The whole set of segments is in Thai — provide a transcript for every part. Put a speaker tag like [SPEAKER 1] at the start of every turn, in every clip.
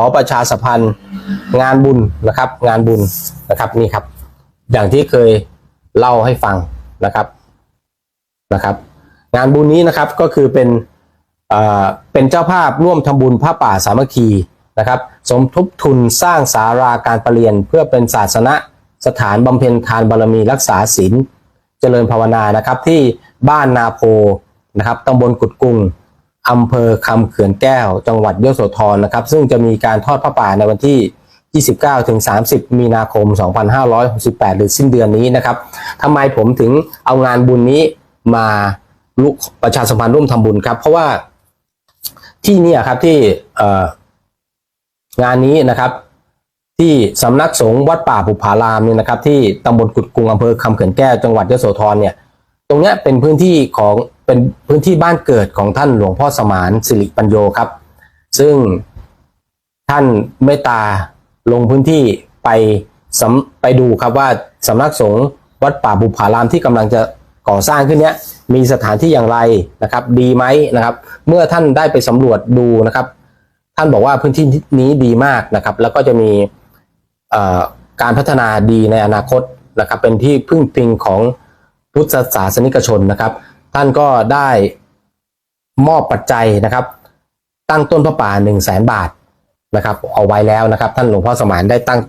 [SPEAKER 1] ขอประชาสัมพันธ์งานบุญนะครับ งานบุญนะครับนี่ครับ อย่างที่เคยเล่าให้ฟังนะครับนะครับ งานบุญนี้นะครับก็คือเป็นเอ่อเป็นเจ้าภาพร่วมทำบุญผ้าป่าสามัคคีนะครับ สมทบทุนสร้างสาราการประเรียน เพื่อเป็นศาสนสถานบำเพ็ญทานบารมีรักษาศีลเจริญภาวนานะครับที่บ้านนาโพนะครับตำบลกุดกุง อำเภอคำเขื่อนแก้ว จังหวัดยโสธรนะครับ ซึ่งจะมีการทอดผ้าป่าในวันที่ 29ถึง30 มีนาคม 2568 หรือสิ้นเดือนนี้นะครับทำไมผมถึงเอางานบุญนี้มาลุประชาสัมพันธ์ร่วมทำบุญครับ เพราะว่าที่นี่ครับที่เองานนี้นะครับ ที่สำนักสงฆ์วัดป่าภูผารามเนี่ยนะครับ ที่ตำบลกุดกุงอำเภอคำเขื่อนแก้วจังหวัดยโสธรเนี่ย ตรงนี้เป็นพื้นที่ของเป็นพื้นที่บ้านเกิดของท่านหลวงพ่อสมานสิริปัญโยครับ ซึ่งท่านเมตตาลงพื้นที่ไปไปดูครับว่าสำนักสงฆ์วัดป่าบุพารามที่กำลังจะก่อสร้างขึ้นเนี้ยมีสถานที่อย่างไรนะครับ ดีไหมนะครับ เมื่อท่านได้ไปสำรวจดูนะครับ ท่านบอกว่าพื้นที่นี้ดีมากนะครับ แล้วก็จะมีการพัฒนาดีในอนาคตนะครับ เป็นที่พึ่งพิงของ พุทธศาสนิกชนนะครับ ท่านก็ได้มอบปัจจัยนะครับ ตั้งต้นพระป่า1 0 0 0 0แสนบาทนะครับ เอาไว้แล้วนะครับ ท่านหลวงพ่อสมานได้ตั้ง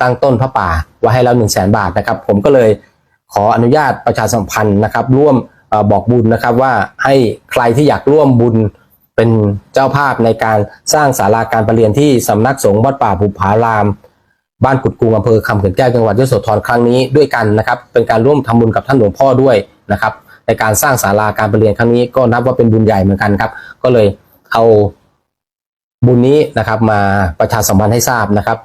[SPEAKER 1] ตั้งต้นพระป่าไว้ให้แล้ว1 0 0 0 0แสนบาทนะครับ ผมก็เลยขออนุญาตประชาสัมพันธ์นะครับ ร่วมบอกบุญนะครับว่าให้ใครที่อยากร่วมบุญเป็นเจ้าภาพในการสร้างศาลาการประเรียนที่สำนักสงฆ์วัดป่าภูผาราม บ้านกุดกุงอำเภอคำเขื่อนแก้วจังหวัดยโสธรครั้งนี้ด้วยกันนะครับ เป็นการร่วมทำบุญกับท่านหลวงพ่อด้วยนะครับ ในการสร้างศาลาการประเรียนครั้งนี้ก็นับว่าเป็นบุญใหญ่เหมือนกันครับ ก็เลยเอาบุญนี้นะครับมาประชาสัมพันธ์ให้ทราบนะครับ